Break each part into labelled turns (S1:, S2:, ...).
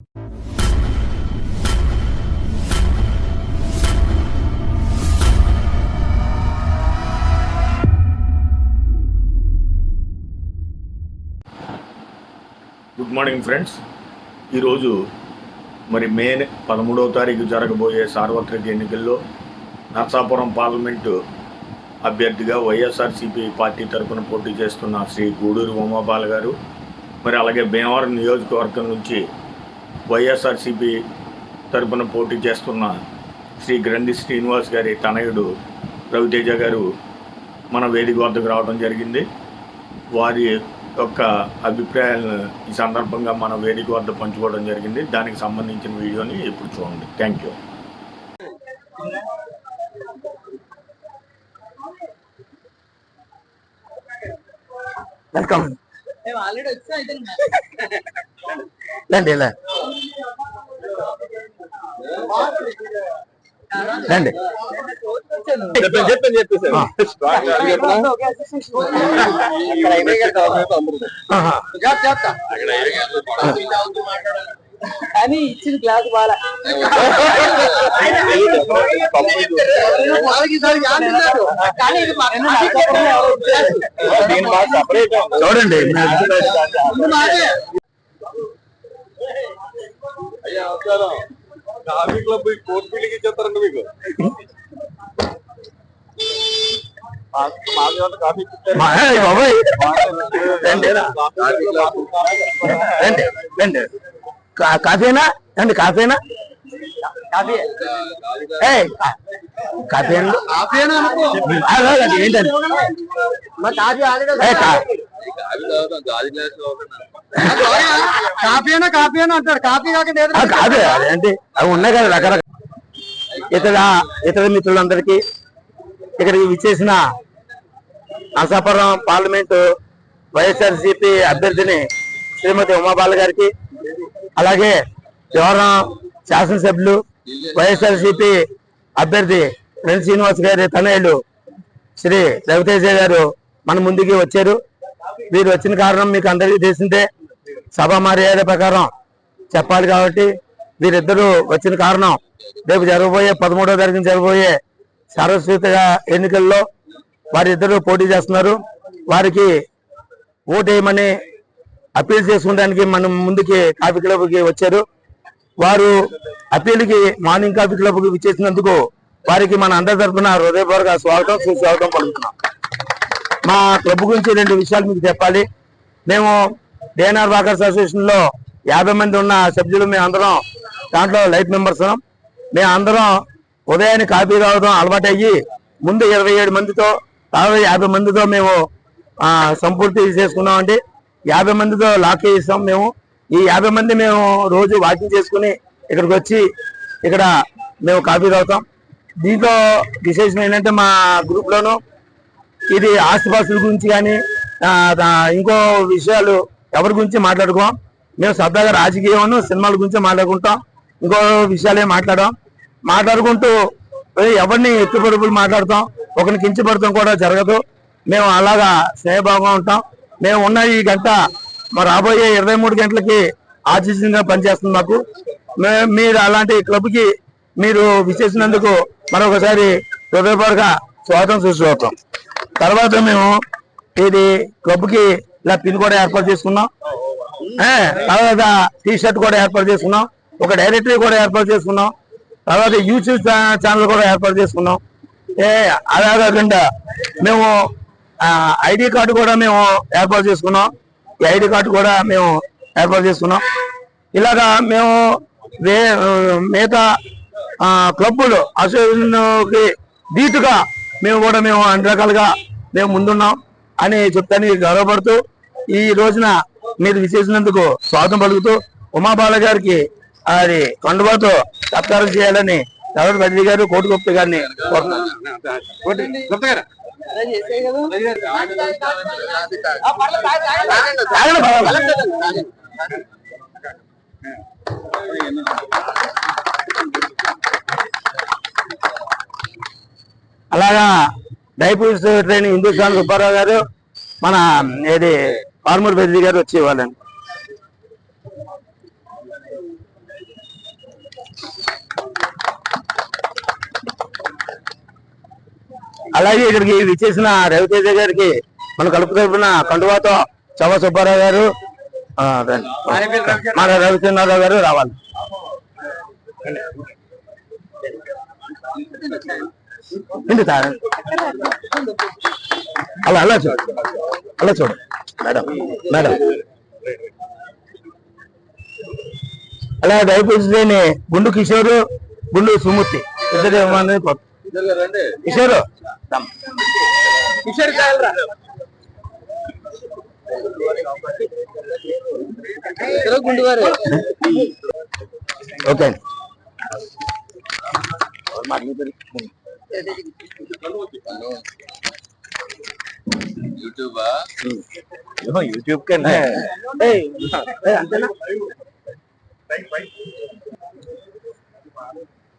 S1: Good morning friends ఈరోజు మరి మే పదమూడవ తారీఖు జరగబోయే సార్వత్రిక ఎన్నికల్లో నర్సాపురం పార్లమెంటు అభ్యర్థిగా వైఎస్ఆర్సీపీ పార్టీ తరఫున పోటీ చేస్తున్న శ్రీ గూడూరు ఉమాపాల్ గారు మరి అలాగే భీమవరం నియోజకవర్గం నుంచి వైఎస్ఆర్సీపీ తరఫున పోటీ చేస్తున్న శ్రీ గ్రంథి శ్రీనివాస్ గారి తనయుడు రవితేజ గారు మన వేదిక వద్దకు రావడం జరిగింది. వారి యొక్క అభిప్రాయాలను ఈ సందర్భంగా మన వేదిక వద్ద పంచుకోవడం జరిగింది. దానికి సంబంధించిన వీడియోని ఇప్పుడు చూడండి. Thank you.
S2: వెల్కమ్.
S3: మేము ఆల్రెడీ వచ్చాం అయితే
S2: రండి ఇలా. రండి.
S4: చెప్పండి చెప్పండి చెప్పేసి
S2: ఆ. ఆహా.
S3: కానీ ఇచ్చిన క్లాస్ బాగా. కానీ ఇది మా-
S2: చూడండి.
S4: అయ్యా కాఫీ క్లబ్ కోర్టు బిల్లింగ్ ఇచ్చేస్తారండి మీకు?
S2: బాబోయ్. కాఫీనా? రండి కాఫీనా? కాఫీ. అండి ఏంటండి
S3: కాఫీ ఆల్రెడీ
S2: ఏయ్,
S3: అయినా అయినా అంటాడు కాపీ కాకుండా
S2: కాదు అదేంటి అవి ఉన్నాయి కదా రకరకాల. ఇతర ఇతర మిత్రులందరికీ ఇక్కడికి విచ్చేసిన నరసాపురం పార్లమెంటు వైఎస్ఆర్సిపి అభ్యర్థిని శ్రీమతి ఉమాబాల గారికి అలాగే వివరం శాసనసభ్యులు వైఎస్ఆర్సిపి అభ్యర్థి ఎన్ శ్రీనివాస్ గారి తనయుడు శ్రీ రవితేజ గారు మన ముందుకి వచ్చారు. వీరు వచ్చిన కారణం మీకు అందరికీ తెలిసిందే. సభ మర్యాద ప్రకారం చెప్పాలి కాబట్టి వీరిద్దరూ వచ్చిన కారణం రేపు జరగబోయే పదమూడవ తారీఖున జరగబోయే సార్వత్రిక ఎన్నికల్లో వారిద్దరూ పోటీ చేస్తున్నారు. వారికి ఓటేయమని అప్పీల్ చేసుకోవడానికి మనం ముందుకి కాఫీ క్లబ్కి వచ్చారు. వారు అప్పీల్కి మార్నింగ్ కాఫీ క్లబ్కి విచ్చేసినందుకు వారికి మన అందరి తరఫున హృదయపూర్వక స్వాగతం సుస్వాగతం పలుకుతున్నాం. మా క్లబ్ గురించి రెండు విషయాలు మీకు చెప్పాలి. మేము డిఎన్ఆర్ వాకర్స్ అసోసియేషన్లో యాభై మంది ఉన్న సభ్యులు మేము అందరం దాంట్లో లైఫ్ మెంబర్స్ మేము అందరం ఉదయాన్నే కాఫీ తాగడం అలవాటు అయ్యి ముందు ఇరవై ఏడు మందితో తర్వాత యాభై మందితో మేము సంపూర్తి చేసుకున్నామండి. యాభై మందితో లాక్ చేస్తాం మేము. ఈ యాభై మంది మేము రోజు వాకింగ్ చేసుకుని ఇక్కడికి వచ్చి ఇక్కడ మేము కాఫీ తాగుతాం. దీంట్లో విశేషం ఏంటంటే మా గ్రూప్ లోను ఇది ఆస్తిపాస్తుల గురించి కానీ ఇంకో విషయాలు ఎవరి గురించి మాట్లాడుకోం? మేము సరదాగా రాజకీయం సినిమాల గురించి మాట్లాడుకుంటాం. ఇంకో విషయాలే మాట్లాడాం మాట్లాడుకుంటూ ఎవరిని ఎత్తుపడుపులు మాట్లాడతాం? ఒకరిని కించపడతాం కూడా జరగదు. మేము అలాగా స్నేహభావంగా ఉంటాం. మేము ఉన్న ఈ గంట మా రాబోయే ఇరవై మూడు గంటలకి ఆశీస్సుగా పనిచేస్తుంది మాకు. మీరు అలాంటి క్లబ్కి మీరు విచ్చేసినందుకు మరొకసారి హృదయపూర్వక స్వాగతం సుస్వాగతం. తర్వాత మేము ఇది క్లబ్కి ఇలా పిన్ కూడా ఏర్పాటు చేసుకున్నాం. తర్వాత టీ షర్ట్ కూడా ఏర్పాటు చేసుకున్నాం. ఒక డైరెక్టరీ కూడా ఏర్పాటు చేసుకున్నాం. తర్వాత యూట్యూబ్ ఛానల్ కూడా ఏర్పాటు చేసుకున్నాం. ఏ అలా కాకుండా మేము ఐడి కార్డు కూడా మేము ఏర్పాటు చేసుకున్నాం. ఈ ఐడి కార్డు కూడా మేము ఏర్పాటు చేసుకున్నాం. ఇలాగా మేము వే మిగతా క్లబ్బులు అసోసియేషన్కి ధీటుగా మేము కూడా మేము అన్ని రకాలుగా మేము ముందున్నాం అని చెప్తానికి గౌరవపడుతూ ఈ రోజున మీరు విశేషినందుకు స్వాగతం పలుకుతూ ఉమాబాల గారికి అది కండువాతో సత్కారం చేయాలని తర్వాత రెడ్డి గారు
S3: కోటి
S2: గుప్త గారిని అలాగా డైపూర్స్ ట్రైనింగ్ హిందుస్థాన్ సుబ్బారావు గారు మన ఏది ఆర్మూర్ బెదిరి గారు వచ్చి ఇవ్వాలని అలాగే ఇక్కడికి విచ్చేసిన రేవతేజ గారికి మన కలుపు తరపున కండువాతో చవ సుబ్బారావు గారు మన రవిచంద్రరావు గారు రావాలి. అలా అలా చూడు. అలా చూడు. Madam madam. అలా లేని గుండు కిషోరు గుండు సుమూర్తి. ఇద్దరు కిషోరు. ఓకే. అండి
S4: యూట్యూబా?
S2: యూట్యూబ్ కన్నా. అంతేనా?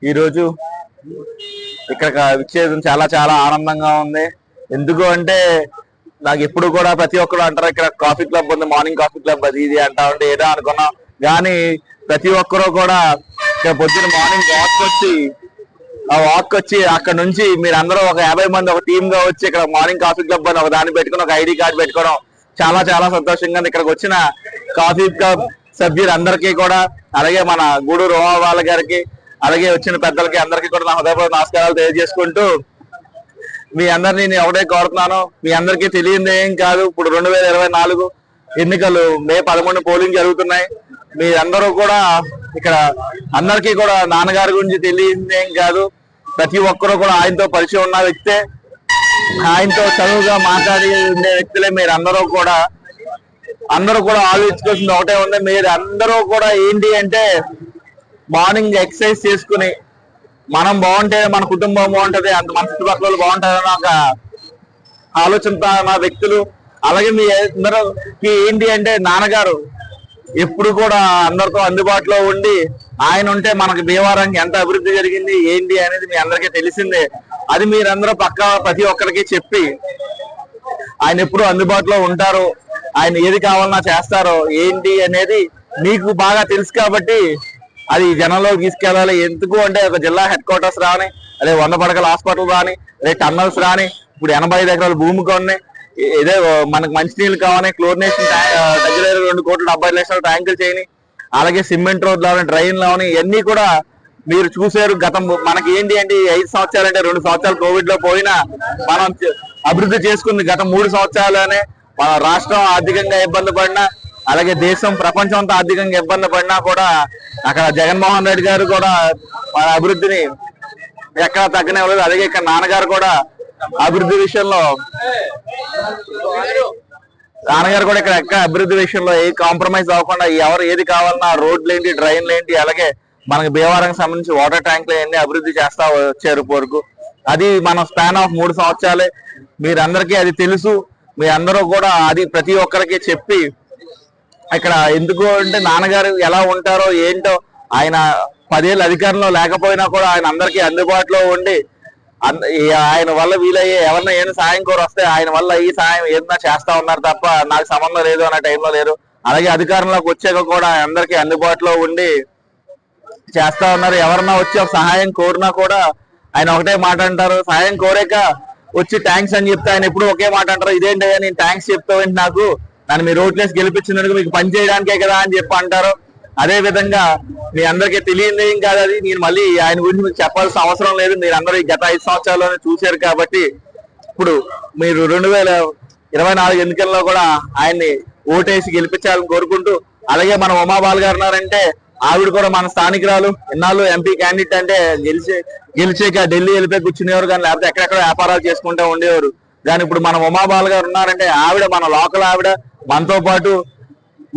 S5: ఈరోజు ఇక్కడ విచ్చేయడం చాలా చాలా ఆనందంగా ఉంది. ఎందుకు అంటే నాకు ఎప్పుడు కూడా ప్రతి ఒక్కరు అంటారు ఇక్కడ కాఫీ క్లబ్ ఉంది మార్నింగ్ కాఫీ క్లబ్ అది ఇది అంటా ఉంటే ఏదో అనుకున్నాం. కానీ ప్రతి ఒక్కరు కూడా ఇక్కడ పొద్దున్న మార్నింగ్ వాక్ వచ్చి వాక్ వచ్చి అక్కడ నుంచి మీరు అందరూ ఒక యాభై మంది ఒక టీమ్గా వచ్చి ఇక్కడ మార్నింగ్ కాఫీ క్లబ్ అని ఒక దాన్ని పెట్టుకుని ఒక ఐడి కార్డు పెట్టుకోవడం చాలా చాలా సంతోషంగా ఉంది. ఇక్కడికి వచ్చిన కాఫీ క్లబ్ సభ్యులందరికీ కూడా అలాగే మన గూడూరు రోహా వాళ్ళ గారికి అలాగే వచ్చిన పెద్దలకి అందరికీ కూడా నా హృదయపూర్వక నమస్కారాలు తెలియజేసుకుంటూ మీ అందరినీ నేను ఒకటే కోరుతున్నాను. మీ అందరికీ తెలియంది ఏం కాదు. ఇప్పుడు రెండు వేల ఇరవై నాలుగు ఎన్నికలు మే పదకొండు పోలింగ్ జరుగుతున్నాయి. మీరందరూ కూడా ఇక్కడ అందరికీ కూడా నాన్నగారి గురించి తెలియంది ఏం కాదు. ప్రతి ఒక్కరూ కూడా ఆయనతో పరిచయం ఉన్న వ్యక్తే. ఆయనతో చదువుగా మాట్లాడి ఉండే వ్యక్తులే మీరు అందరూ కూడా. అందరూ కూడా ఆలోచించుకోవాల్సింది ఒకటే ఉంది. మీరు అందరూ కూడా ఏంటి అంటే మార్నింగ్ ఎక్సర్సైజ్ చేసుకుని మనం బాగుంటే మన కుటుంబం బాగుంటది అంత మన చుట్టుపక్కల వాళ్ళు బాగుంటారని ఒక ఆలోచనతో మా వ్యక్తులు. అలాగే మీ అందరూ ఏంటి అంటే నాన్నగారు ఎప్పుడు కూడా అందరితో అందుబాటులో ఉండి ఆయన ఉంటే మనకి భీమవరానికి ఎంత అభివృద్ధి జరిగింది ఏంటి అనేది మీ అందరికీ తెలిసిందే. అది మీరందరూ పక్క ప్రతి ఒక్కరికి చెప్పి ఆయన ఎప్పుడు అందుబాటులో ఉంటారు. ఆయన ఏది కావాలన్నా చేస్తారో ఏంటి అనేది మీకు బాగా తెలుసు కాబట్టి అది జనంలో తీసుకెళ్ళాలి. ఎందుకు అంటే ఒక జిల్లా హెడ్ క్వార్టర్స్ రాని అదే వంద పడకల హాస్పిటల్ రాని అదే టన్నల్స్ రాని ఇప్పుడు ఎనభై ఐదు ఎకరాల భూమి కొన్ని ఇదే మనకు మంచినీళ్ళు కావాలి క్లోరినేషన్ దగ్గర రెండు కోట్ల డెబ్బై లక్షల ట్యాంకులు చేయని అలాగే సిమెంట్ రోడ్లు అవని డ్రైన్లు అవని ఇవన్నీ కూడా మీరు చూసారు గతం. మనకి ఏంటి అంటే ఐదు సంవత్సరాలు అంటే రెండు సంవత్సరాలు కోవిడ్లో పోయినా మనం అభివృద్ధి చేసుకుంది గత మూడు సంవత్సరాలనే మన రాష్ట్రం ఆర్థికంగా ఇబ్బంది పడినా అలాగే దేశం ప్రపంచం అంతా ఆర్థికంగా ఇబ్బంది పడినా కూడా అక్కడ జగన్మోహన్ రెడ్డి గారు కూడా మన అభివృద్ధిని ఎక్కడ తగ్గనివ్వలేదు. అలాగే ఇక్కడ నాన్నగారు కూడా అభివృద్ధి విషయంలో నాన్నగారు కూడా ఇక్కడ ఎక్కడ అభివృద్ధి విషయంలో ఏ కాంప్రమైజ్ అవ్వకుండా ఎవరు ఏది కావాలన్నా రోడ్లు ఏంటి డ్రైన్లు ఏంటి అలాగే మనకి భీమవరం సంబంధించి వాటర్ ట్యాంక్లు ఏంటి అభివృద్ధి చేస్తా వచ్చారు వరకు అది మన స్పాన్ ఆఫ్ మూడు సంవత్సరాలే. మీరందరికీ అది తెలుసు. మీ అందరూ కూడా అది ప్రతి ఒక్కరికి చెప్పి ఇక్కడ ఎందుకు అంటే నాన్నగారు ఎలా ఉంటారో ఏంటో ఆయన పదేళ్ళు అధికారంలో లేకపోయినా కూడా ఆయన అందరికీ అందుబాటులో ఉండి ఆయన వల్ల వీలయ్యే ఎవరన్నా ఏమైనా సాయం కోరు వస్తే ఆయన వల్ల ఈ సాయం ఏదైనా చేస్తా ఉన్నారు తప్ప నాకు సంబంధం లేదు అన్న టైంలో లేరు. అలాగే అధికారంలోకి వచ్చాక కూడా అందరికీ అందుబాటులో ఉండి చేస్తా ఉన్నారు. ఎవరన్నా వచ్చి ఒక సహాయం కోరినా కూడా ఆయన ఒకటే మాట అంటారు. సహాయం కోరాక వచ్చి థ్యాంక్స్ అని చెప్తే ఆయన ఎప్పుడు ఒకే మాట అంటారు. ఇదేంటయ్యా నేను థ్యాంక్స్ చెప్తావేంటి నాకు నన్ను మీరు ఓట్లేసి గెలిపించినందుకు మీకు పని చేయడానికే కదా అని చెప్పి అంటారు. అదే విధంగా మీ అందరికీ తెలియదు ఏం కాదు అది. నేను మళ్ళీ ఆయన గురించి మీకు చెప్పాల్సిన అవసరం లేదు. మీరు అందరూ గత ఐదు సంవత్సరాల్లోనే చూశారు కాబట్టి ఇప్పుడు మీరు రెండు వేల ఇరవై నాలుగు ఎన్నికల్లో కూడా ఆయన్ని ఓటేసి గెలిపించాలని కోరుకుంటూ అలాగే మన ఉమాబాల్ గారు ఉన్నారంటే ఆవిడ కూడా మన స్థానికురాలు. ఇన్నాళ్ళు ఎంపీ క్యాండిడేట్ అంటే గెలిచే గెలిచాక ఢిల్లీ వెళ్ళిపోయి కూర్చునేవారు కానీ లేకపోతే ఎక్కడెక్కడ వ్యాపారాలు చేసుకుంటూ ఉండేవారు. కానీ ఇప్పుడు మన ఉమాబాల్ గారు ఉన్నారంటే ఆవిడ మన లోకల్ ఆవిడ. మనతో పాటు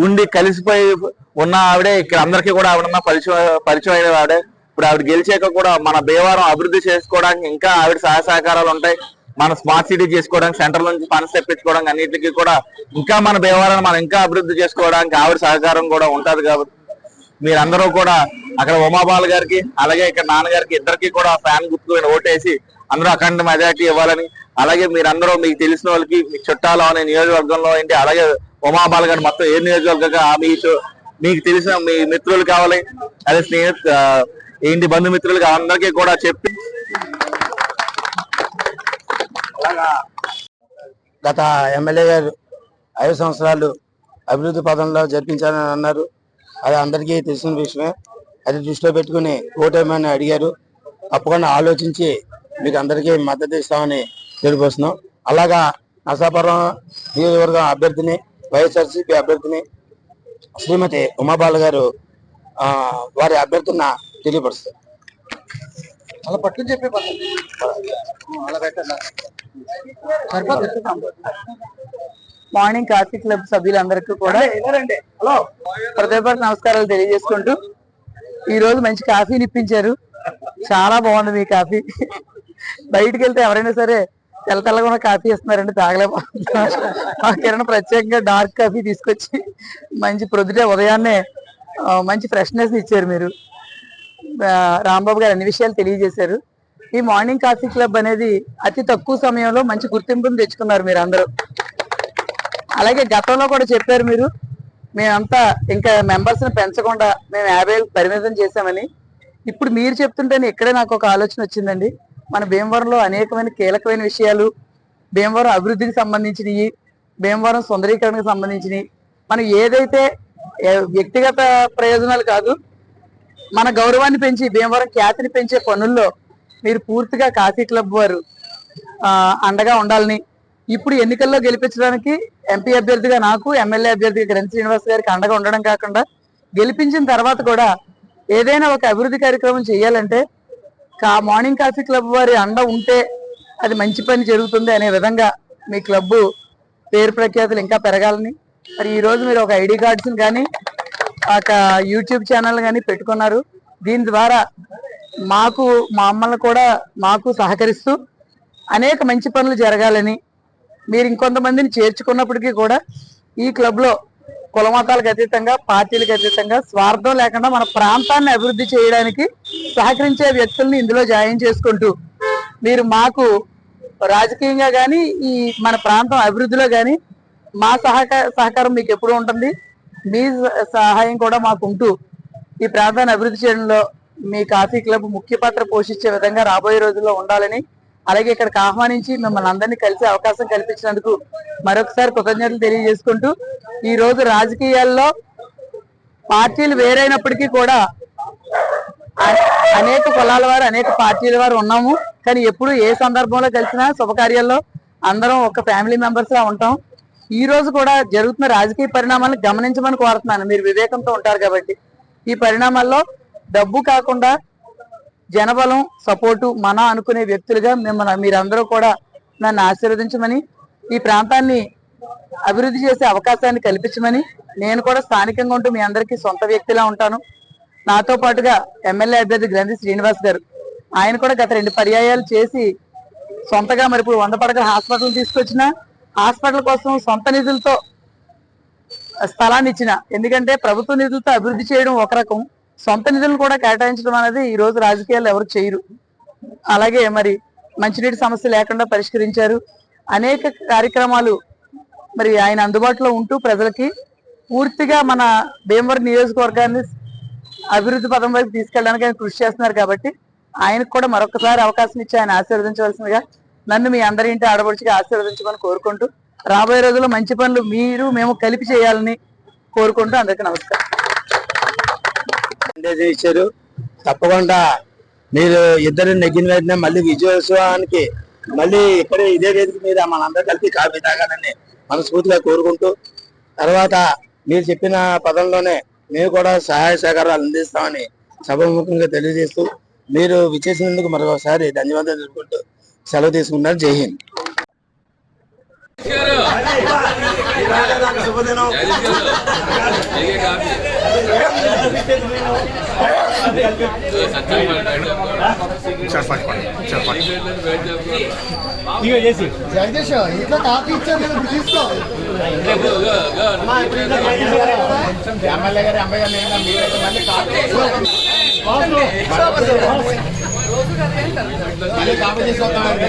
S5: ఉండి కలిసిపోయి ఉన్న ఆవిడే ఇక్కడ అందరికీ కూడా ఆవిడ ఉన్న పరిచయం పరిచయం అయిన ఆవిడే. ఇప్పుడు ఆవిడ గెలిచాక కూడా మన భీమవరం అభివృద్ధి చేసుకోవడానికి ఇంకా ఆవిడ సహాయ సహకారాలు ఉంటాయి. మన స్మార్ట్ సిటీ చేసుకోవడానికి సెంటర్ నుంచి ఫండ్స్ తెప్పించుకోవడానికి అన్నిటికీ కూడా ఇంకా మన భీమవరాన్ని మనం ఇంకా అభివృద్ధి చేసుకోవడానికి ఆవిడ సహకారం కూడా ఉంటది కాబట్టి. మీరందరూ కూడా అక్కడ ఉమాబాల్ గారికి అలాగే ఇక్కడ నాన్నగారికి ఇద్దరికి కూడా ఫ్యాన్ గుర్తుకుని ఓటేసి అందరూ అఖండ మెజార్టీ ఇవ్వాలని. అలాగే మీరందరూ మీకు తెలిసిన వాళ్ళకి మీ చుట్టాలు అనే నియోజకవర్గంలో ఏంటి అలాగే ఉమాబాల్ గారు మొత్తం ఏ నియోజకవర్గంగా మీ మీకు తెలిసిన మీ మిత్రులు కావాలి. అదే స్నేహితు ఏంటి బంధుమిత్రులు అందరికీ కూడా చెప్పి.
S2: గత ఎమ్మెల్యే గారు ఐదు సంవత్సరాలు అభివృద్ధి పదంలో జరిపించాలని అన్నారు. అది అందరికీ తెలిసిన విషయమే. అది దృష్టిలో పెట్టుకుని ఓటేమని అడిగారు. తప్పకుండా ఆలోచించి మీకు అందరికీ మద్దతు ఇస్తామని తెలియపరుస్తున్నాం. అలాగా నసాపురం నియోజకవర్గం అభ్యర్థిని వైఎస్ఆర్సీపీ అభ్యర్థిని శ్రీమతి ఉమాబాల గారు ఆ, వారి అభ్యర్థన తెలియపరుస్తారు.
S3: అలా పట్టుకుని చెప్పే
S6: మార్నింగ్ కాఫీ క్లబ్ సభ్యులందరికీ కూడా
S3: హలో.
S6: హృదయపూర్వక నమస్కారాలు తెలియజేసుకుంటూ ఈ రోజు మంచి కాఫీని ఇప్పించారు చాలా బాగుంది మీ కాఫీ. బయటికి వెళ్తే ఎవరైనా సరే తెల్ల తెల్లగా ఉన్న కాఫీ ఇస్తున్నారండి తాగలేకపోతున్నారు మా కిరణ్ ప్రత్యేకంగా డార్క్ కాఫీ తీసుకొచ్చి మంచి ప్రొద్దుటే ఉదయాన్నే మంచి ఫ్రెష్నెస్ ఇచ్చారు మీరు. రాంబాబు గారు అన్ని విషయాలు తెలియజేశారు. ఈ మార్నింగ్ కాఫీ క్లబ్ అనేది అతి తక్కువ సమయంలో మంచి గుర్తింపును తెచ్చుకున్నారు మీరు అందరూ. అలాగే గతంలో కూడా చెప్పారు మీరు మేమంతా ఇంకా మెంబర్స్ని పెంచకుండా మేము యాభై పరిమితం చేశామని. ఇప్పుడు మీరు చెప్తుంటేనే ఇక్కడే నాకు ఒక ఆలోచన వచ్చిందండి. మన భీమవరంలో అనేకమైన కీలకమైన విషయాలు. భీమవరం అభివృద్ధికి సంబంధించినవి భీమవరం సుందరీకరణకు సంబంధించినవి మనం ఏదైతే వ్యక్తిగత ప్రయోజనాలు కాదు మన గౌరవాన్ని పెంచి భీమవరం ఖ్యాతిని పెంచే పనుల్లో మీరు పూర్తిగా కాఫీ క్లబ్ వారు అండగా ఉండాలని ఇప్పుడు ఎన్నికల్లో గెలిపించడానికి ఎంపీ అభ్యర్థిగా నాకు ఎమ్మెల్యే అభ్యర్థిగా గ్రంథ శ్రీనివాస్ గారికి అండగా ఉండడం కాకుండా గెలిపించిన తర్వాత కూడా ఏదైనా ఒక అభివృద్ధి కార్యక్రమం చేయాలంటే కా మార్నింగ్ కాఫీ క్లబ్ వారి అండ ఉంటే అది మంచి పని జరుగుతుంది అనే విధంగా మీ క్లబ్ పేరు ప్రఖ్యాతులు ఇంకా పెరగాలని. మరి ఈ రోజు మీరు ఒక ఐడి కార్డ్స్ని కానీ ఒక యూట్యూబ్ ఛానల్ కానీ పెట్టుకున్నారు. దీని ద్వారా మాకు మా అమ్మల్ని కూడా మాకు సహకరిస్తూ అనేక మంచి పనులు జరగాలని మీరు ఇంకొంతమందిని చేర్చుకున్నప్పటికీ కూడా ఈ క్లబ్లో కులమతాలకు అతీతంగా పార్టీలకు అతీతంగా స్వార్థం లేకుండా మన ప్రాంతాన్ని అభివృద్ధి చేయడానికి సహకరించే వ్యక్తుల్ని ఇందులో జాయిన్ చేసుకుంటూ మీరు మాకు రాజకీయంగా కానీ ఈ మన ప్రాంతం అభివృద్ధిలో కానీ మా సహకార సహకారం మీకు ఎప్పుడు ఉంటుంది. మీ సహాయం కూడా మాకు ఉంటూ ఈ ప్రాంతాన్ని అభివృద్ధి చేయడంలో మీ కాఫీ క్లబ్ ముఖ్య పాత్ర పోషించే విధంగా రాబోయే రోజుల్లో ఉండాలని అలాగే ఇక్కడికి ఆహ్వానించి మిమ్మల్ని అందరినీ కలిసే అవకాశం కల్పించినందుకు మరొకసారి కృతజ్ఞతలు తెలియజేసుకుంటూ ఈ రోజు రాజకీయాల్లో పార్టీలు వేరైనప్పటికీ కూడా అనేక కులాల వారు అనేక పార్టీల వారు ఉన్నాము. కానీ ఎప్పుడు ఏ సందర్భంలో కలిసినా శుభకార్యాల్లో అందరం ఒక ఫ్యామిలీ మెంబర్స్గా ఉంటాం. ఈ రోజు కూడా జరుగుతున్న రాజకీయ పరిణామాలను గమనించమని కోరుతున్నాను. మీరు వివేకంతో ఉంటారు కాబట్టి. ఈ పరిణామాల్లో డబ్బు కాకుండా జనబలం సపోర్టు మన అనుకునే వ్యక్తులుగా మిమ్మల్ని మీరందరూ కూడా నన్ను ఆశీర్వదించమని ఈ ప్రాంతాన్ని అభివృద్ధి చేసే అవకాశాన్ని కల్పించమని నేను కూడా స్థానికంగా ఉంటూ మీ అందరికీ సొంత వ్యక్తిలా ఉంటాను. నాతో పాటుగా ఎమ్మెల్యే అభ్యర్థి గ్రంథి శ్రీనివాస్ గారు ఆయన కూడా గత రెండు పర్యాయాలు చేసి సొంతగా మరి ఇప్పుడు వంద పడకల హాస్పిటల్ తీసుకొచ్చిన హాస్పిటల్ కోసం సొంత నిధులతో స్థలాన్ని ఇచ్చిన ఎందుకంటే ప్రభుత్వ నిధులతో అభివృద్ధి చేయడం ఒక రకం. సొంత నిధులను కూడా కేటాయించడం అనేది ఈ రోజు రాజకీయాలు ఎవరు చేయరు. అలాగే మరి మంచినీటి సమస్య లేకుండా పరిష్కరించారు. అనేక కార్యక్రమాలు మరి ఆయన అందుబాటులో ఉంటూ ప్రజలకి పూర్తిగా మన భీమవరం నియోజకవర్గాన్ని అభివృద్ధి పదం వైపు తీసుకెళ్ళడానికి ఆయన కృషి చేస్తున్నారు కాబట్టి ఆయనకు కూడా మరొకసారి అవకాశం ఇచ్చి ఆయన ఆశీర్వదించవలసిందిగా నన్ను మీ అందరి ఇంటి ఆడపడిచిగా ఆశీర్వదించమని కోరుకుంటూ రాబోయే రోజుల్లో మంచి పనులు మీరు మేము కలిపి చేయాలని కోరుకుంటూ అందరికీ నమస్కారం.
S2: సందేశం ఇచ్చారు. తప్పకుండా మీరు ఇద్దరు నెగ్గిన వెంటనే మళ్ళీ విజయోత్సవానికి మళ్ళీ ఇక్కడ ఇదే వేదిక మీద మనందరూ కలిపి కాఫీ తాగాలని మనస్ఫూర్తిగా కోరుకుంటూ తర్వాత మీరు చెప్పిన పదంలోనే మేము కూడా సహాయ సహకారాలు అందిస్తామని సభాముఖంగా తెలియజేస్తూ మీరు విచ్చేసినందుకు మరొకసారి ధన్యవాదాలు తెలుపుకుంటూ సెలవు తీసుకున్నారు జై హింద్.
S3: జగదీష్ ఇంట్లో కాఫీ ఇచ్చారు కదా ఇప్పుడు తీసుకో
S2: ఎమ్మెల్యే గారి అమ్మాయి గారు మళ్ళీ కాఫీ మళ్ళీ కాఫీ తీసుకొస్తామండి